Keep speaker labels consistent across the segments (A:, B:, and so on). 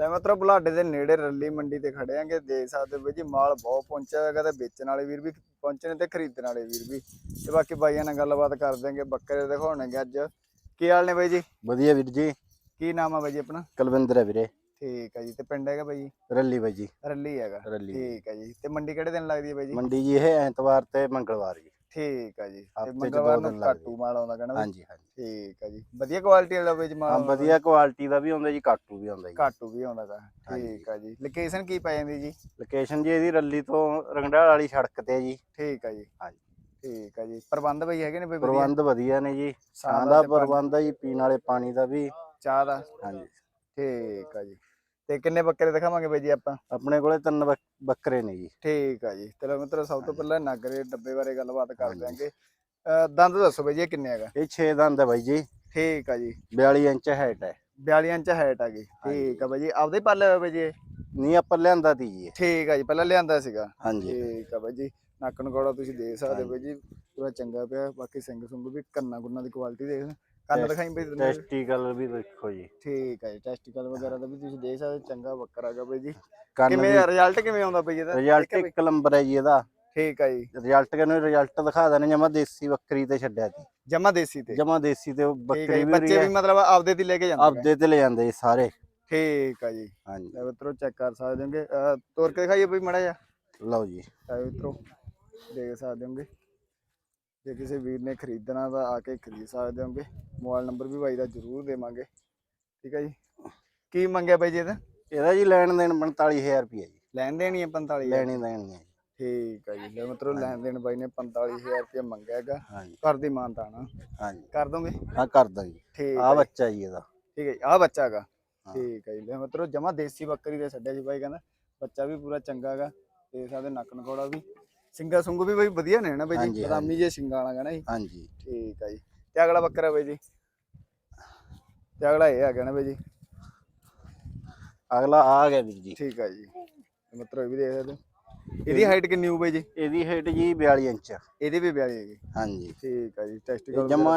A: ਲੈ ਮਤਲਬ ਬੁਲਾਡੇ ਦੇ ਨੇੜੇ ਰੱਲੀ ਮੰਡੀ ਤੇ ਖੜੇ ਆਂਗੇ ਦੇਖ ਸਕਦੇ ਹੋ ਬਈ ਜੀ ਮਾਲ ਬਹੁਤ ਪਹੁੰਚਿਆ ਹੈਗਾ ਤੇ ਵੇਚਣ ਵਾਲੇ ਵੀਰ ਵੀ ਪਹੁੰਚੇ ਨੇ ਤੇ ਖਰੀਦਣ ਵਾਲੇ ਵੀਰ ਵੀ। ਤੇ ਬਾਕੀ ਬਾਈਆਂ ਨਾਲ ਗੱਲਬਾਤ ਕਰ ਦਾਂਗੇ ਬੱਕਰੇ ਦਿਖਾਉਣਗੇ ਅੱਜ। ਕੀ ਹਾਲ ਨੇ ਬਾਈ ਜੀ?
B: ਵਧੀਆ ਵੀਰ ਜੀ।
A: ਕੀ ਨਾਮ ਆ ਬਾਈ ਜੀ ਆਪਣਾ?
B: ਕੁਲਵਿੰਦਰ ਹੈ ਵੀਰੇ।
A: ਠੀਕ ਹੈ ਜੀ ਤੇ ਪਿੰਡ ਹੈਗਾ ਬਾਈ ਜੀ?
B: ਰੱਲੀ ਬਾਈ ਜੀ।
A: ਰੱਲੀ ਹੈਗਾ। ਠੀਕ ਹੈ ਜੀ ਤੇ ਮੰਡੀ ਕਿਹੜੇ ਦਿਨ ਲੱਗਦੀ ਹੈ ਬਾਈ ਜੀ?
B: ਮੰਡੀ ਜੀ ਇਹ ਐਤਵਾਰ ਤੇ ਮੰਗਲਵਾਰ ਜੀ।
A: ਠੀਕ ਹੈ ਜੀ ਤੇ
B: ਹਫ਼ਤੇ 'ਚ ਦੋ
A: ਮੰਗਲਵਾਰ ਨੂੰ
B: ਦਿਨ ਲੱਗਦੇ।
A: ਕਾਟੂ ਮਾਲ ਆਉਂਦਾ ਕਹਿੰਦਾ?
B: ਹਾਂਜੀ ਹਾਂਜੀ।
A: ਠੀਕ ਹੈ ਜੀ ਵਧੀਆ ਕੁਆਲਿਟੀ ਵਾਲਾ ਵਿੱਚ ਮਾਲ
B: ਹਾਂ
A: ਆਉਂਦਾ
B: ਵਧੀਆ ਕੁਆਲਿਟੀ ਦਾ ਵੀ ਆਉਂਦਾ ਜੀ ਕਾਟੂ ਵੀ ਆਉਂਦਾ ਜੀ।
A: ਕਾਟੂ ਵੀ ਆਉਂਦਾ ਗਾ
B: ਹਾਂਜੀ।
A: ਠੀਕ ਹੈ ਜੀ। ਲੋਕੇਸ਼ਨ ਕੀ ਪੈ ਜਾਂਦੀ ਜੀ?
B: ਲੋਕੇਸ਼ਨ ਜੀ ਇਹਦੀ ਰੱਲੀ ਤੋਂ ਰੰਗੜਾਲ ਵਾਲੀ ਸੜਕ ਤੇ ਜੀ।
A: ਠੀਕ ਹੈ ਜੀ।
B: ਹਾਂਜੀ।
A: ਠੀਕ ਹੈ ਜੀ। ਪ੍ਰਬੰਧ ਬਈ ਹੈਗੇ ਨੇ ਬਈ ਵਧੀਆ?
B: ਪ੍ਰਬੰਧ ਵਧੀਆ ਨੇ ਜੀ।
A: ਛਾਂ ਦਾ
B: ਦਾ
A: ਤੇ ਪਾਣੀ-
B: ਪ੍ਰਬੰਧ ਹੈ ਜੀ ਪੀਣ ਵਾਲੇ ਪਾਣੀ ਦਾ ਵੀ।
A: ਚਾਹ ਦਾ?
B: ਹਾਂਜੀ।
A: ਠੀਕ ਹੈ ਜੀ। ਤੇ ਕਿੰਨੇ ਬੱਕਰੇ ਦਿਖਾਵਾਂਗੇ ਬਈ ਜੀ ਆਪਾਂ?
B: ਆਪਣੇ ਕੋਲੇ ਤਿੰਨ ਬੱਕ- ਬੱਕਰੇ ਨੇ ਜੀ।
A: ਠੀਕ ਹੈ ਜੀ। ਚਲੋ ਮਿੱਤਰੋ ਸਭ ਤੋਂ ਪਹਿਲਾਂ ਨਾਗਰੇ ਡੱਬੇ ਬਾਰੇ ਗੱਲਬਾਤ ਕਰ
B: ਹਾਂਜੀ।
A: ਅਹ ਦੰਦ ਦੱਸੋ ਬਈ ਜੀ ਇਹ ਕਿੰਨੇ ਹੈਗਾ?
B: ਇਹ 6 ਦੰਦ ਹੈ ਬਾਈ ਜੀ।
A: ਠੀਕ ਹੈ ਜੀ।
B: 42 ਇੰਚ ਹਾਈਟ ਹੈ
A: 42 ਇੰਚ ਹਾਈਟ ਹੈਗੀ ਠੀਕ ਹੈ ਬਈ ਜੀ। ਆਪਦੇ ਪਾਲੇ ਹੋਏ ਬਈ ਜੀ ਇਹ?
B: ਨਹੀਂ ਆਪਾਂ ਲਿਆਂਦਾ ਤੀ ਜੀ ਇਹ।
A: ਠੀਕ ਹੈ ਜੀ ਪਹਿਲਾਂ ਲਿਆਂਦਾ ਸੀਗਾ।
B: ਹਾਂਜੀ।
A: ਠੀਕ ਹੈ ਬਈ ਜੀ। ਨੱਕ ਨਕੌੜਾ ਤੁਸੀਂ ਦੇਖ ਸਕਦੇ ਹੋ ਬਈ ਜੀ। ਪੂਰਾ ਚੰਗਾ ਪਿਆ। ਬਾਕੀ ਸਿੰਘ ਸੁੰਗ ਵੀ ਕੰਨਾਂ ਕੁੰਨਾਂ ਦੀ ਕੁਆਲਿਟੀ ਦੇਖ। ਕੰਨ ਦਿਖਾਈ ਬਈ ਤੈਨੂੰ।
B: ਟੈਸਟੀਕਲ ਵੀ ਦੇਖੋ ਜੀ।
A: ਠੀਕ ਹੈ ਜੀ ਟੈਸਟੀਕਲ ਵਗੈਰਾ ਦਾ ਵੀ ਤੁਸੀਂ ਦੇਖ ਸਕਦੇ ਹੋ, ਚੰਗਾ ਬੱਕਰਾ ਹੈਗਾ ਬਈ ਜੀ।
B: ਕੰਨ
A: ਕਿਵੇਂ ਰਿਜ਼ਲਟ ਕਿਵੇਂ ਆਉਂਦਾ ਬਈ ਇਹਦਾ?
B: ਰਿਜ਼ਲਟ? ਇੱਕ ਨੰਬਰ ਹੈ ਜੀ ਇਹਦਾ।
A: ਠੀਕ ਹੈ ਜੀ।
B: ਰਿਜ਼ਲਟ ਕਹਿੰਦੇ ਰਿਜ਼ਲਟ ਦਿਖਾ ਦੇਣੇ ਜਮਾ ਦੇਸੀ ਬੱਕਰੀ ਤੇ ਛੱਡਿਆ ਤੀ
A: ਜਮਾ ਦੇਸੀ ਤੇ।
B: ਜਮਾ ਦੇਸੀ ਤੇ ਉਹ
A: ਠੀਕ ਹੈ
B: ਬੱਕਰੀ
A: ਜੀ
B: ਵੀ
A: ਬੱਚੇ ਵੀ ਮਤਲਬ ਆਪਦੇ ਤੇ ਲੈ ਕੇ ਜਾਂਦੇ ਨੇ।
B: ਆਪਦੇ ਤੇ ਲੈ ਜਾਂਦੇ ਜੀ ਸਾਰੇ।
A: ਠੀਕ ਹੈ ਜੀ।
B: ਹਾਂਜੀ।
A: ਲੈ ਮਿੱਤਰੋ ਚੈੱਕ ਕਰ ਸਕਦੇ ਹੋਗੇ। ਅਹ ਤੋਰ ਕੇ ਦਿਖਾਈਏ ਬਈ ਮੜਾ ਜਾ
B: ਲਓ ਜੀ।
A: ਲੈ ਮਿੱਤਰੋ ਦੇਖ ਸਕਦੇ ਹੋਗੇ। ਜੇ ਕਿਸੇ ਵੀਰ ਨੇ ਖਰੀਦਣਾ ਤਾਂ ਆ ਕੇ ਖਰੀਦ ਸਕਦੇ ਹੋਗੇ। ਮੋਬਾਈਲ ਨੰਬਰ ਵੀ ਬਾਈ ਦਾ ਜ਼ਰੂਰ ਦੇਵਾਂਗੇ। ਠੀਕ ਹੈ ਜੀ। ਕੀ ਮੰਗਿਆ ਬਾਈ ਜੀ ਇਹਦਾ?
B: ਇਹਦਾ ਜੀ ਲੈਣ ਦੇਣ 45000 ਰੁਪਏ ਜੀ।
A: ਲੈਣ ਦੇਣੀ ਹੈ 45
B: ਲੈਣੀ ਦੇਣੀ ਹੈ
A: ਠੀਕ ਹੈ ਜੀ। ਲੈ ਮਿੱਤਰੋ ਲੈਣ ਦੇਣ ਬਾਈ ਨੇ 45000 ਰੁਪਏ ਮੰਗਿਆ ਹੈਗਾ। ਘਰ ਦੀ ਮਾਨਤਾ ਨਾ।
B: ਹਾਂਜੀ।
A: ਕਰ ਦੋਗੇ?
B: ਹਾਂ ਕਰਦਾ ਜੀ।
A: ਠੀਕ
B: ਆ ਬੱਚਾ ਜੀ ਇਹਦਾ।
A: ਠੀਕ ਹੈ ਆਹ ਬੱਚਾ ਹੈਗਾ। ਠੀਕ ਹੈ ਜੀ। ਲੈ ਮਿੱਤਰੋ ਜਮਾ ਦੇਸੀ ਬੱਕਰੀ ਦੇ ਛੱਡਿਆ ਜੀ ਬਾਈ ਕਹਿੰਦਾ। ਬੱਚਾ ਵੀ ਪੂਰਾ ਚੰਗਾ ਹੈਗਾ। ਤੇ ਸਾਡੇ ਨੱਕ ਨਕੌੜਾ ਵੀ। ਸਿੰਗਾ ਸੁੰਗ ਵੀ ਬਾਈ ਵਧੀਆ ਨੇ ਨਾ ਬਾਈ ਜੀ?
B: ਹਾਂਜੀ,
A: ਬਦਾਮੀ ਜੇ ਸਿੰਗਾਂ ਵਾਲਾ ਕਹਿੰਦਾ ਜੀ।
B: ਹਾਂਜੀ।
A: ਠੀਕ ਹੈ ਜੀ। ਤੇ ਅਗਲਾ ਬੱਕਰਾ ਬਾਈ ਜੀ? ਤੇ ਅਗਲਾ ਇਹ ਹੈਗਾ ਨਾ ਬਾਈ ਜੀ?
B: ਅਗਲਾ ਆ ਗਿਆ ਵੀਰ ਜੀ।
A: ਠੀਕ ਹੈ ਜੀ। ਮਿੱਤਰੋ ਇਹ ਵੀ ਦੇਖ ਸਕਦੇ ਹੋ। ਇਹਦੀ ਹਾਈਟ ਕਿੰਨੀ ਬਾਈ ਜੀ?
B: ਇਹਦੀ ਹਾਈਟ ਜੀ 42 ਇੰਚ।
A: ਇਹਦੀ ਵੀ 42 ਹੈਗੀ।
B: ਹਾਂਜੀ।
A: ਠੀਕ ਹੈ ਜੀ ਟੈਸਟੀਕਲ
B: ਜਮਾ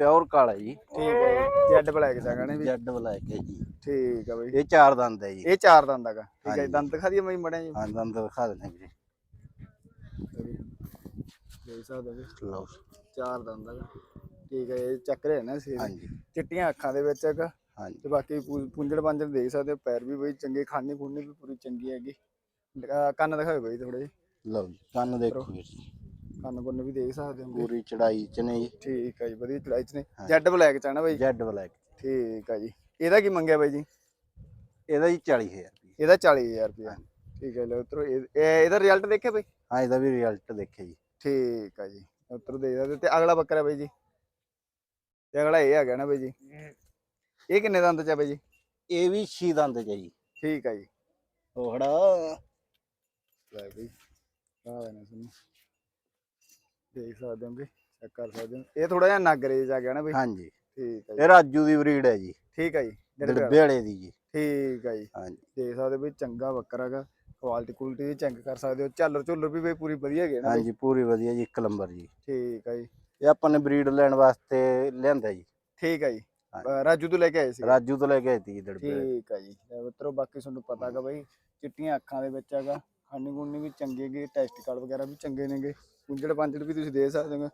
B: ਪਿਓਰ ਕਾਲਾ ਜੀ।
A: ਠੀਕ ਹੈ ਜੀ ਜੈਡ ਬਲੈਕ ਜਾਗਾ ਨੇ ਵੀ
B: ਜੈਡ ਬਲੈਕ ਹੈ ਜੀ।
A: ਠੀਕ ਹੈ ਬਾਈ।
B: ਇਹ ਚਾਰ ਦੰਦ ਹੈ ਜੀ।
A: ਇਹ ਚਾਰ ਦੰਦ ਹੈਗਾ। ਠੀਕ ਹੈ ਜੀ
B: ਹਾਂਜੀ।
A: ਦੰਦ ਦਿਖਾ ਦਈਏ ਮੈਂ ਮੜਿਆ ਜੀ
B: ਹਾਂ ਦੰਦ ਦਿਖਾ ਦੇਣੇ ਵੀਰੇ।
A: ਦੇਖ ਸਕਦੇ ਹੋ ਜੀ,
B: ਲਓ।
A: ਚਾਰ ਦੰਦ ਹੈਗਾ ਠੀਕ ਹੈ ਇਹ ਚੱਕ ਰਿਹਾ ਨਾ ਸੀ
B: ਹਾਂਜੀ।
A: ਚਿੱਟੀਆਂ ਅੱਖਾਂ ਦੇ ਵਿੱਚ ਹੈਗਾ
B: ਹਾਂਜੀ।
A: ਤੇ ਬਾਕੀ ਪੂ- ਪੁੰਜੜ ਪੰਜੜ ਦੇਖ ਸਕਦੇ ਹੋ ਪੈਰ ਵੀ ਬਈ ਚੰਗੇ ਖਾਣੀ ਖੂਨੀ ਵੀ ਪੂਰੀ ਚੰਗੀ ਹੈਗੀ। ਅਹ ਕੰਨ ਦਿਖਾਓ ਬਈ ਥੋੜੇ
B: ਲਓ ਜੀ ਕੰਨ ਦੇਖੋ ਵੀਰ ਜੀ।
A: ਕੰਨ ਕੁੰਨ ਵੀ ਦੇਖ ਸਕਦੇ ਹੋ।
B: ਪੂਰੀ ਚੜਾਈ ਚ ਨੇ ਜੀ।
A: ਠੀਕ ਹੈ ਜੀ ਵਧੀਆ ਚੜਾਈ ਚ ਨੇ। ਜੈਡ ਬਲੈਕ ਚ ਹੈ ਨਾ ਬਈ।
B: ਜੈਡ ਬਲੈਕ
A: ਠੀਕ ਹੈ ਜੀ। ਇਹਦਾ ਕੀ ਮੰਗਿਆ ਬਾਈ ਜੀ?
B: ਇਹਦਾ ਜੀ 40000 ਰੁਪਏ।
A: ਇਹਦਾ 40000 ਰੁਪਇਆ। ਠੀਕ ਹੈ ਲੋ ਉਤਰੋ। ਇਹਦਾ ਰਿਜ਼ਲਟ ਦੇਖਿਆ ਬਈ?
B: ਹਾਂ ਇਹਦਾ ਵੀ ਰਿਜ਼ਲਟ ਦੇਖਿਆ ਜੀ।
A: ਠੀਕ ਹੈ ਜੀ ਉਤਰ ਦੇ ਸਕਦੇ ਤੇ ਅਗਲਾ ਬੱਕਰਾ ਬਾਈ ਜੀ। ਤੇ ਅਗਲਾ ਇਹ ਹੈਗਾ ਨਾ ਬਾਈ ਜੀ। ਇਹ ਕਿੰਨੇ ਦੰਦ ਚ ਹੈ ਬਾਈ ਜੀ?
B: ਇਹ ਵੀ ਛੀ ਦੰਦ ਚ ਹੈ ਜੀ।
A: ਠੀਕ ਹੈ ਜੀ।
B: ਉਹੜਾ
A: ਲੈ ਬਈ ਆ ਲੈਣਾ ਤੁਹਾਨੂੰ ਦੇਖ ਸਕਦੇ ਹੋਗੇ ਚੈੱਕ ਕਰ ਸਕਦੇ ਹੋ। ਇਹ ਥੋੜਾ ਜਿਹਾ ਨਗਰੇਜ ਆ ਗਿਆ ਨਾ ਬਈ।
B: ਹਾਂਜੀ।
A: ਠੀਕ ਹੈ ਜੀ।
B: ਇਹ ਰਾਜੂ ਦੀ ਬਰੀਡ ਹੈ ਜੀ।
A: ਠੀਕ ਹੈ ਜੀ।
B: ਡੱਬੇ ਵਾਲੇ ਦੀ ਜੀ।
A: ਠੀਕ ਹੈ ਜੀ।
B: ਹਾਂਜੀ।
A: ਦੇਖ ਸਕਦੇ ਹੋ ਵੀ ਚੰਗਾ ਬੱਕਰਾ ਹੈਗਾ। ਕੁਆਲਿਟੀ ਕੁਆਲਿਟੀ ਵੀ ਚੈੱਕ ਕਰ ਸਕਦੇ ਹੋ। ਝਾਲਰ ਝੁੱਲਰ ਵੀ ਬਈ ਪੂਰੀ ਵਧੀਆ ਹੈਗੇ ਨਾ ਬਈ
B: ਹਾਂਜੀ ਪੂਰੀ ਵਧੀਆ ਜੀ ਇੱਕ ਨੰਬਰ ਜੀ।
A: ਠੀਕ ਹੈ ਜੀ।
B: ਇਹ ਆਪਾਂ ਨੇ ਬਰੀਡ ਲੈਣ ਵਾਸਤੇ ਲਿਆਂਦਾ ਜੀ।
A: ਠੀਕ ਹੈ ਜੀ।
B: ਹਾਂਜੀ।
A: ਰਾਜੂ ਤੋਂ ਲੈ ਕੇ ਆਏ ਸੀ।
B: ਰਾਜੂ ਤੋਂ ਲੈ ਕੇ ਆਈ ਤੀ ਜੀ।
A: ਠੀਕ ਹੈ ਜੀ। ਲੈ ਮਿੱਤਰੋ ਬਾਕੀ ਤੁਹਾਨੂੰ ਪਤਾ ਹੈਗਾ ਬਈ ਚਿੱਟੀਆਂ ਅੱਖਾਂ ਦੇ ਵਿੱਚ ਹੈਗਾ। ਖਾਣੀ ਗੁੰਨੀ ਵੀ ਚੰਗੇ ਹੈਗੇ ਟੈਸਟੀਕਲ ਵਗੈਰਾ ਵੀ ਚੰਗੇ ਨੇਗੇ ਪੁੰਜੜ ਪੰਜੜ ਵੀ ਤੁਸੀਂ ਦੇ ਸਕਦੇ ਹੋ।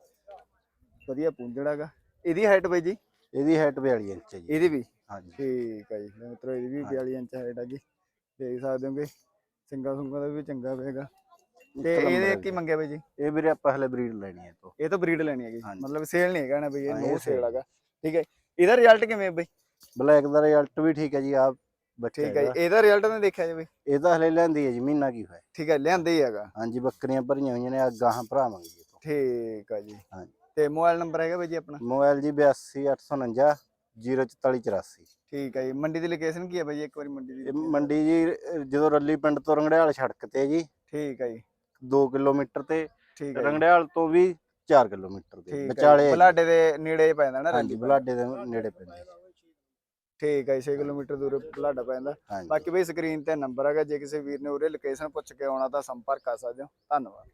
A: ਵਧੀਆ ਪੁੰਜੜ ਹੈਗਾ। ਇਹਦੀ ਹਾਈਟ ਬਈ ਜੀ?
B: ਇਹਦੀ ਹਾਈਟ 42 ਇੰਚ ਹੈ ਜੀ।
A: ਇਹਦੀ ਵੀ?
B: ਹਾਂਜੀ।
A: ਠੀਕ ਹੈ ਜੀ। ਲੈ ਮਿੱਤਰੋ ਇਹਦੀ ਵੀ 42 ਇੰਚ ਹਾਈਟ ਹੈਗੀ ਦੇਖ ਸਕਦੇ ਹੋਗੇ ਸਿੰਗਾ ਸੁੰਗਾ ਦਾ ਵੀ ਚੰਗਾ ਹੋਵੇਗਾ ਤੇ ਇਹਦੇ
B: ਹੈ
A: ਕੀ
B: ਜੀ।
A: ਮੰਗਿਆ ਬਈ ਜੀ?
B: ਇਹ ਵੀਰੇ ਆਪਾਂ ਹਲੇ ਬਰੀਡ ਲੈਣੀ ਹੈ ਤੋਂ
A: ਇਹ ਤਾਂ ਬਰੀਡ ਲੈਣੀ ਹੈਗੀ। ਮਤਲਬ ਸੇਲ ਨਹੀਂ ਹੈਗਾ ਨਾ ਬਈ ਇਹ ਨੋ ਸੇਲ ਹੈਗਾ। ਠੀਕ ਹੈ ਇਹਦਾ ਰਿਜ਼ਲਟ ਕਿਵੇਂ ਬਈ?
B: ਬਲੈਕ ਦਾ ਰਿਜ਼ਲਟ ਵੀ ਠੀਕ ਹੈ ਜੀ ਆ ਬੱਚਾ
A: ਠੀਕ ਹੈ
B: ਇਹਦਾ।
A: ਜੀ ਇਹਦਾ ਰਿਜ਼ਲਟ ਨਹੀਂ ਦੇਖਿਆ ਜੀ ਬਈ
B: ਇਹ ਤਾਂ ਹਲੇ ਲੈਂਦੀ ਹੈ ਜੀ ਮਹੀਨਾ ਕੀ ਹੋਇਆ।
A: ਠੀਕ ਹੈ ਲਿਆਂਦੇ ਹੀ ਹੈਗਾ।
B: ਹਾਂਜੀ ਬੱਕਰੀਆਂ ਭਰੀਆਂ ਹੋਈਆਂ ਨੇ ਆ ਗਾਹਾਂ ਭਰਾਵਾਂਗੇ ਜੀ ਤੋਂ
A: ਠੀਕ ਹੈ ਜੀ।
B: ਹਾਂਜੀ।
A: ਤੇ ਮੋਬਾਈਲ ਨੰਬਰ ਹੈਗਾ ਬਈ ਜੀ ਆਪਣਾ?
B: ਮੋਬਾਈਲ ਜੀ 82849 04484
A: ਠੀਕ ਹੈ ਜੀ। ਮੰਡੀ ਦੀ ਲੋਕੇਸ਼ਨ ਕੀ ਹੈ ਬਈ? ਇੱਕ ਵਾਰੀ ਮੰਡੀ ਦੀ
B: ਇਹ ਮੰਡੀ ਜੀ ਜਦੋਂ ਰੱਲੀ ਪਿੰਡ ਤੋਂ ਰੰਗੜਿਆਲ ਸੜਕ ਤੇ ਜੀ।
A: ਠੀਕ ਹੈ ਜੀ।
B: 2 ਕਿਲੋਮੀਟਰ ਤੇ।
A: ਠੀਕ ਹੈ ਜੀ,
B: ਰੰਗੜਿਆਲ ਤੋਂ ਵੀ 4 ਕਿਲੋਮੀਟਰ ਦੇ। ਵਿਚਾਲੇ।
A: ਬਲਾਡੇ ਦੇ ਨੇੜੇ ਹੀ ਪੈਂਦਾ ਨਾ
B: ਹਾਂਜੀ ਬਲਾਡੇ ਦੇ ਨੇੜੇ ਪੈਂਦਾ।
A: ਠੀਕ ਹੈ 6 ਕਿਲੋਮੀਟਰ ਦੂਰ ਬਲਾਡਾ ਪੈਂਦਾ ਬਾਕੀ ਬਈ ਸਕਰੀਨ ਤੇ ਨੰਬਰ ਹੈਗਾ। ਜੇ ਕਿਸੇ ਵੀਰ ਨੇ ਉਰੇ ਲੋਕੇਸ਼ਨ ਪੁੱਛ ਕੇ ਆਉਣਾ ਤਾਂ ਸੰਪਰਕ ਕਰ ਸਕਦੇ ਹੋ। ਧੰਨਵਾਦ।